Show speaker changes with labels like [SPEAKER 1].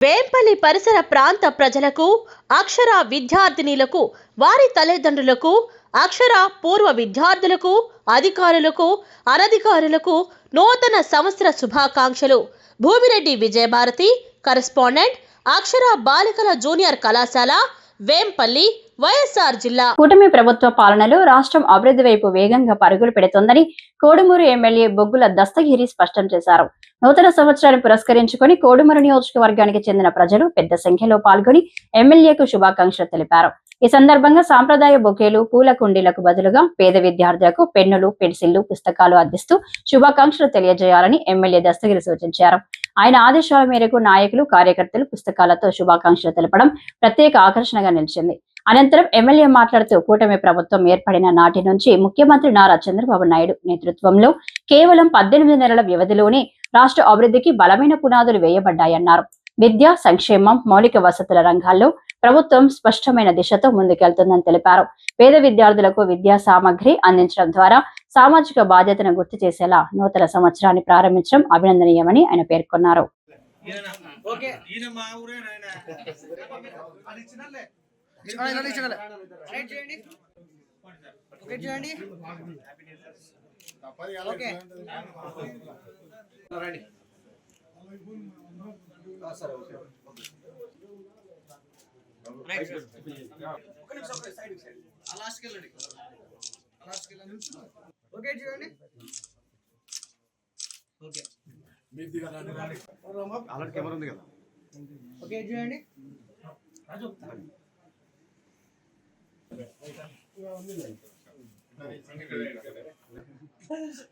[SPEAKER 1] వేంపల్లి పరిసర ప్రాంత ప్రజలకు అక్షర విద్యార్థినిలకు వారి తల్లిదండ్రులకు అక్షర పూర్వ విద్యార్థులకు అధికారులకు అనధికారులకు నూతన సంవత్సర శుభాకాంక్షలు. భూమిరెడ్డి విజయభారతి కరెస్పాండెంట్ అక్షర బాలికల జూనియర్ కళాశాల వేంపల్లి వైఎస్ఆర్ జిల్లా.
[SPEAKER 2] కూటమి ప్రభుత్వ పాలనలో రాష్ట్రం అభివృద్ధి వైపు వేగంగా పరుగులు పెడుతోందని కోడుమూరు ఎమ్మెల్యే బొగ్గుల దస్తగిరి స్పష్టం చేశారు. నూతన సంవత్సరాన్ని పురస్కరించుకొని కోడుమూరు నియోజకవర్గానికి చెందిన ప్రజలు పెద్ద సంఖ్యలో పాల్గొని ఎమ్మెల్యేకు శుభాకాంక్షలు తెలిపారు. ఈ సందర్భంగా సాంప్రదాయ బొకేలు పూల కుండీలకు బదులుగా పేద విద్యార్థులకు పెన్నులు పెన్సిళ్ళు పుస్తకాలు అందిస్తూ శుభాకాంక్షలు తెలియజేయాలని ఎమ్మెల్యే దస్తగిరి సూచించారు. ఆయన ఆదేశాల మేరకు నాయకులు కార్యకర్తలు పుస్తకాలతో శుభాకాంక్షలు తెలపడం ప్రత్యేక ఆకర్షణగా నిలిచింది. అనంతరం ఎమ్మెల్యే మాట్లాడుతూ కూటమి ప్రభుత్వం ఏర్పడిన నాటి నుంచి ముఖ్యమంత్రి నారా చంద్రబాబు నాయుడు నేతృత్వంలో కేవలం పద్దెనిమిది నెలల వ్యవధిలోనే రాష్ట్ర అభివృద్ధికి బలమైన పునాదులు వేయబడ్డాయన్నారు. విద్య సంక్షేమం మౌలిక వసతుల రంగాల్లో ప్రభుత్వం స్పష్టమైన దిశతో ముందుకెళ్తుందని తెలిపారు. పేద విద్యార్థులకు విద్యా సామగ్రి అందించడం ద్వారా సామాజిక బాధ్యతను గుర్తు చేసేలా నూతన సంవత్సరాన్ని ప్రారంభించడం అభినందనీయమని ఆయన పేర్కొన్నారు.
[SPEAKER 3] చేయండి. ఓకే చేయండి. ఓకే రండి సరే ఓకే ఓకే చేయండి. ఓకే అలాంటి కెమెరా ఉంది కదా. ఓకే చేయండి. 对啊，那个，
[SPEAKER 4] 那个，那个，
[SPEAKER 3] 那个。